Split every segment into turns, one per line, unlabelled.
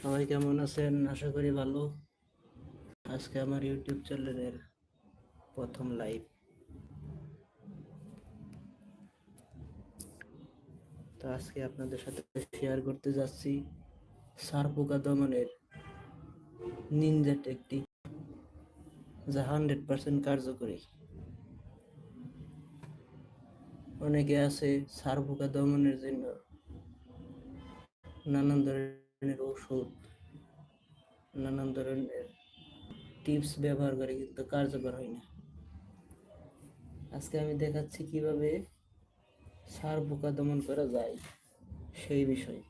সবাই কেমন আছেন? আশা করি ভালো। আজকে আমার ইউটিউব চ্যানেলের প্রথম লাইভ তো আজকে আপনাদের সাথে শেয়ার করতে যাচ্ছি সার পোকা দমনের নিনজা টেকনিক যা হান্ড্রেড পার্সেন্ট কার্যকরী। অনেকে আছে সার পোকা দমনের জন্য নানান ধরনের ওষুধ নানান ধরনের টিপস ব্যবহার করে কিন্তু কার্যকর হয় না। আজকে আমি দেখাচ্ছি কীভাবে সার পোকা দমন করা যায় সেই বিষয়ে।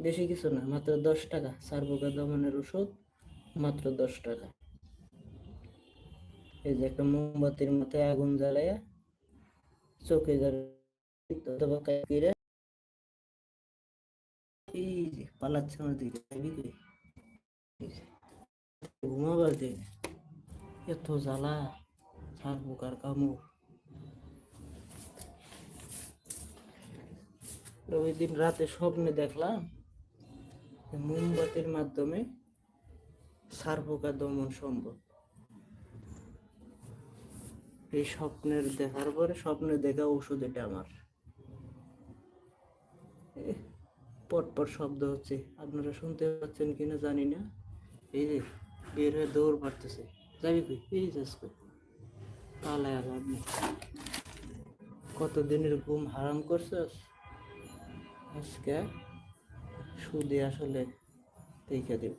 বেশি কিছু না, মাত্র দশ টাকা সার পোকা দমনের ওষুধ মাত্র দশ টাকা। এই যে একটা মোমবাতির মতো আগুন জ্বালায় চোখে জ্বালিয়ে এই পালাচ্ছে আমার দিকে যাবি তুই? ঘুমাবার দে এত জ্বালা সার পোকার কামড় তো ওই দিন রাতে স্বপ্নে দেখলাম মোমবাতির মাধ্যমে সার দমন সম্ভব এই স্বপ্নের দেখার পরে স্বপ্নে দেখা ওষুধ এটা আমার পটপট শব্দ হচ্ছে। আপনারা শুনতে পাচ্ছেন কিনা জানি না। এই যে, বের হয়ে দৌড় মারতেছে। যাবি কই? এই যাস কই। পালায় লাভ নেই। কত দিনের ঘুম হারাম করছস? আজকে সুদে আসলে দেখে দেব।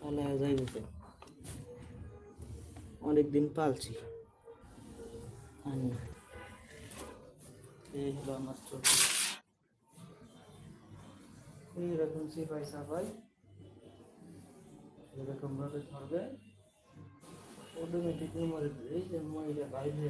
পালায় যাইবে অনেকদিন পালছি। এই হলো আমার চোখ। এইরকম সিপাই সাপাই এরকম ভাবে ধরবে। অটোমেটিক মরে এই যে মহিলা বাইরে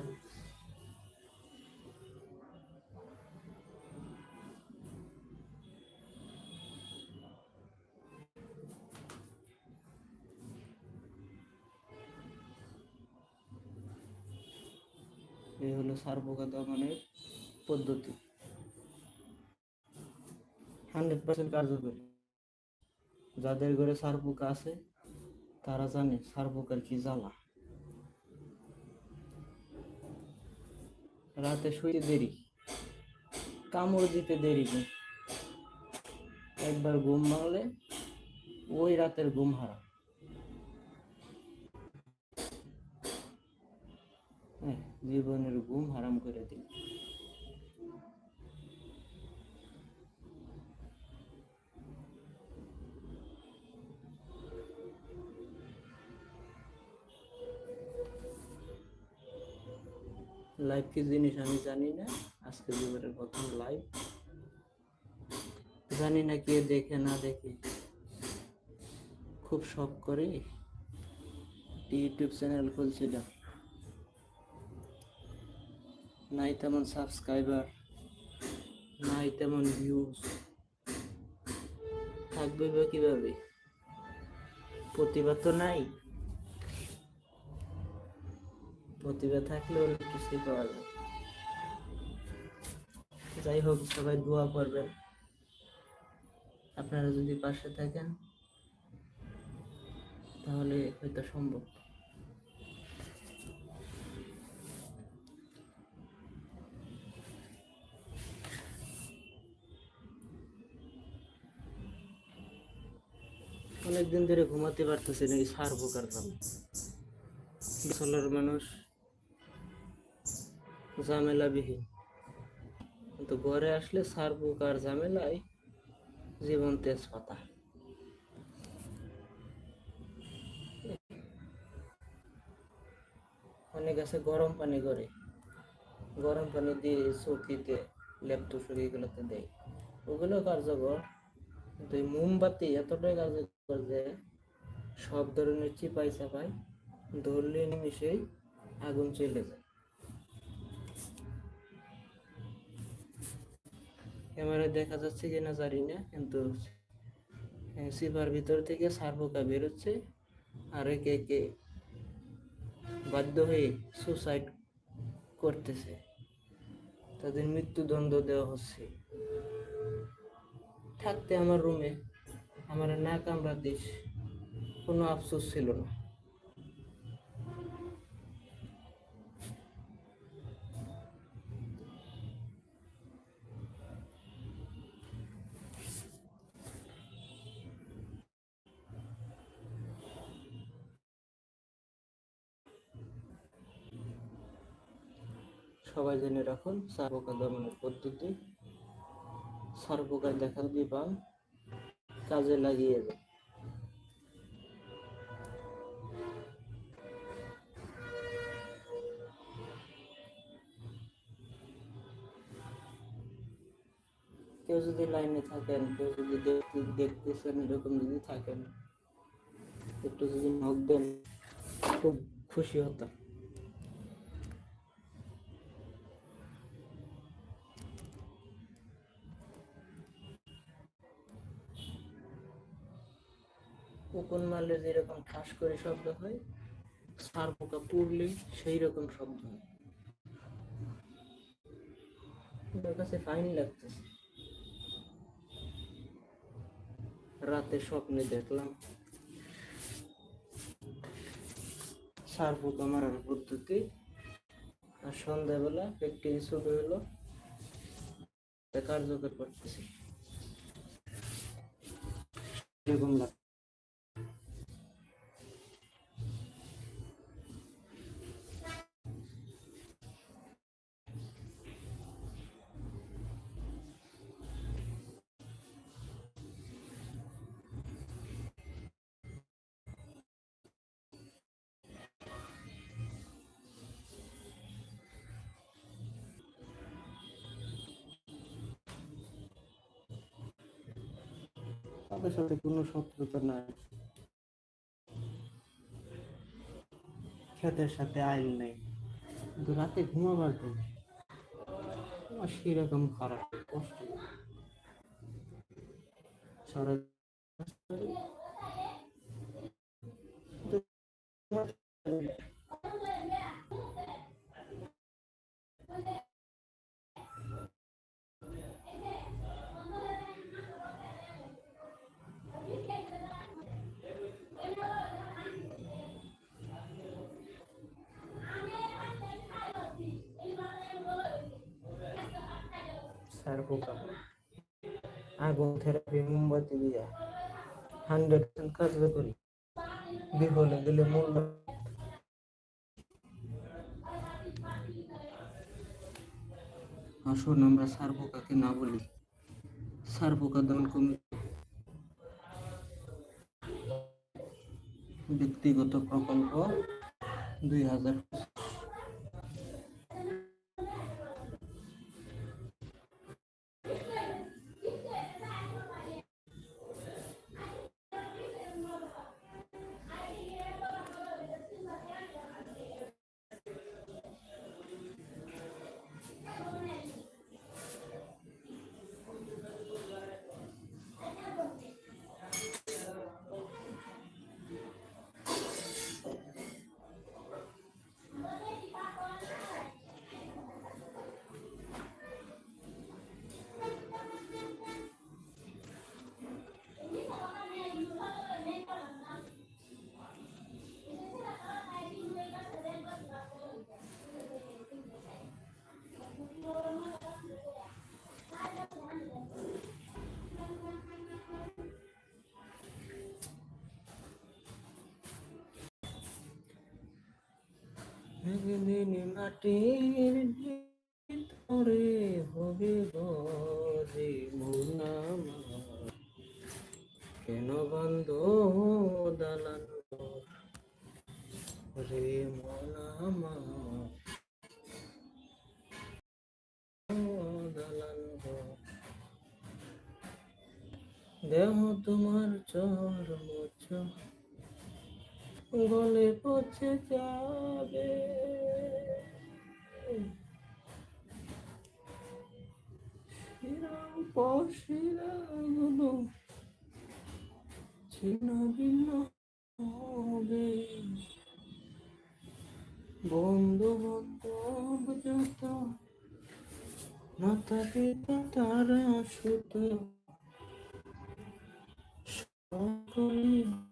এই হলো সার পোকা পদ্ধতি। হান্ড্রেড পার্সেন্ট কার্যকরী। যাদের ঘরে সার পোকা আছে তারা জানে সার পোকার কি জ্বালা। রাতে শুইতে দেরি কামড় দিতে দেরি একবার ঘুম ভাঙলে ওই রাতের ঘুম হারা হ্যাঁ, জীবনের ঘুম হারাম করে দিল লাইভ কি জিনিস আমি জানি না। আজকে জীবনের প্রথম লাইভ জানি না কে দেখে না দেখে। খুব শখ করে ইউটিউব চ্যানেল খুলছিলাম। নাই তেমন সাবস্ক্রাইবার নাই তেমন ভিউজ থাকবে বা কীভাবে? প্রতিভা তো নাই। প্রতিভা থাকলে অনেক কিছুই পাওয়া যায় যাই হোক, সবাই দোয়া করবেন। আপনারা যদি পাশে থাকেন, তাহলে হয়তো সম্ভব। অনেকদিন ধরে ঘুমাতে পারতেছে নাকি সার পোকার কারণে। মানুষ ঝামেলাবিহীন। কিন্তু ঘরে আসলে সার পোকার ঝামেলায় জীবন তেজপাতা। অনেক আছে গরম পানি করে। গরম পানি দিয়ে চৌকিতে, ল্যাপটপ এগুলোতে দেয়। ওগুলো কার্যকর, কিন্তু এই মোমবাতি এতটাই কার্যকর যে সব ধরনের চিপাই চাপাই ধরলে নিমিশেই আগুন চলে যায়। ক্যামেরায় দেখা যাচ্ছে কি না জানি না, কিন্তু সিপার ভিতর থেকে সার পোকা বেরোচ্ছে আর একে একে বাধ্য হয়ে সুসাইড করতেছে। তাদের মৃত্যুদণ্ড দেওয়া হচ্ছে। থাকতে আমার রুমে আমার না কামড়া দিস, কোনো আফসোস ছিল না। সবাই জেনে রাখুন সার্বকা দমনের পদ্ধতি। সার্বকার দেখা দিবা কাজে লাগিয়ে যাবে কেউ যদি লাইনে থাকেন, কেউ যদি দেখতে, দেখতেছেন, এরকম যদি থাকেন, একটু যদি নক দেন, খুব খুশি হতাম। কোকন মারলে যেরকম ঠাস করে শব্দ হয়, সার পোকা পুড়লে সেই রকম শব্দ হয়। ওদের কাছে ফাইন লাগতেছে। রাতে স্বপ্নে দেখলাম, সার পোকা মারার পদ্ধতি। আর সন্ধ্যাবেলা প্র্যাকটিস শুরু হলো কার্যকর করতেছি। এরকম লাগ তাদের সাথে কোনো শত্রুতা নাই। ক্ষেতের সাথে আইল নেই। কিন্তু রাতে ঘুমাবার জন্য আমার সেরকম খারাপ কষ্ট সারা স্যার পোকা আগুন থেরাপি, মোমবাতি দিয়া হান্ড্রেড পার্সেন্ট কার্যকরী। বিফলে গেলে মূল্য আসুন আমরা সার পোকাকে না বলি। সার পোকা দমন কমিটি ব্যক্তিগত প্রকল্প দুই হাজার একদিন মাটির ভিতরে হবে কেন বন্ধ দালান? রে মন ঘর। দেহ তোমার চর মোচ গলে পচে যাবে। পশিরাগুলো হবে। বন্ধু যত মাতা পিতা তারা সুত সকলই হবে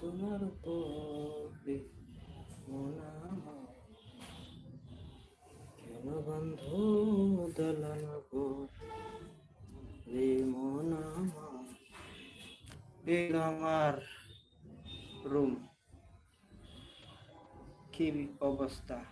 তোমার উপরে কেন বন্ধু দলন রে মন আমার রুম কি অবস্থা?